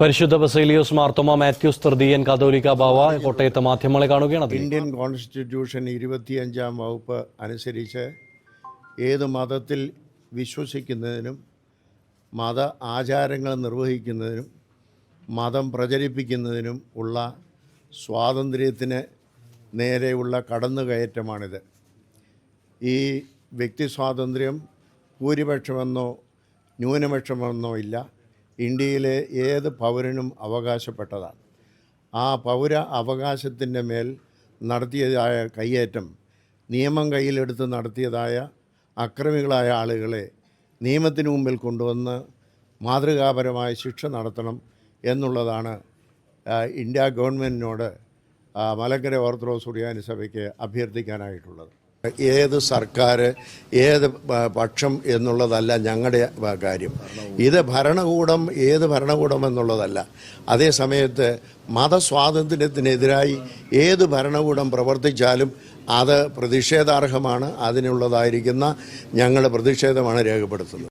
പരിശുദ്ധ ബസേലിയോസ് മാർത്തോമ മാത്യൂസ് തൃതീയൻ കാതോലിക്ക ബാവ കോട്ടയത്തെ മാധ്യമങ്ങളെ കാണുകയാണ്. ഇന്ത്യൻ കോൺസ്റ്റിറ്റ്യൂഷൻ ഇരുപത്തിയഞ്ചാം വകുപ്പ് അനുസരിച്ച് ഏത് മതത്തിൽ വിശ്വസിക്കുന്നതിനും മത ആചാരങ്ങൾ നിർവഹിക്കുന്നതിനും മതം പ്രചരിപ്പിക്കുന്നതിനും ഉള്ള സ്വാതന്ത്ര്യത്തിന് നേരെയുള്ള കടന്നുകയറ്റമാണിത് ഈ വ്യക്തി സ്വാതന്ത്ര്യം ഭൂരിപക്ഷമെന്നോ ന്യൂനപക്ഷമെന്നോ ഇല്ല ഇന്ത്യയിലെ ഏത് പൗരനും അവകാശപ്പെട്ടതാണ്. ആ പൗര അവകാശത്തിന്റെ മേൽ നടത്തിയതായ കയ്യേറ്റം നിയമം കയ്യിലെടുത്ത് നടത്തിയതായ അക്രമികളായ ആളുകളെ നിയമത്തിന് മുമ്പിൽ കൊണ്ടുവന്ന് മാതൃകാപരമായ ശിക്ഷ നടത്തണം എന്നുള്ളതാണ് ഇന്ത്യ ഗവൺമെന്റിനോട് മലങ്കര ഓർത്തഡോക്സ് സുറിയാനി സഭയ്ക്ക് അഭ്യർത്ഥിക്കാനായിട്ടുള്ളത്. ഏത് സർക്കാർ ഏത് പക്ഷം എന്നുള്ളതല്ല ഞങ്ങളുടെ കാര്യം. ഇത് ഭരണകൂടം ഏത് ഭരണകൂടം എന്നുള്ളതല്ല. അതേസമയത്ത് മതസ്വാതന്ത്ര്യത്തിനെതിരായി ഏത് ഭരണകൂടം പ്രവർത്തിച്ചാലും അത് പ്രതിഷേധാർഹമാണ്. അതിനുള്ളതായിരിക്കുന്ന ഞങ്ങളുടെ പ്രതിഷേധമാണ് രേഖപ്പെടുത്തുന്നത്.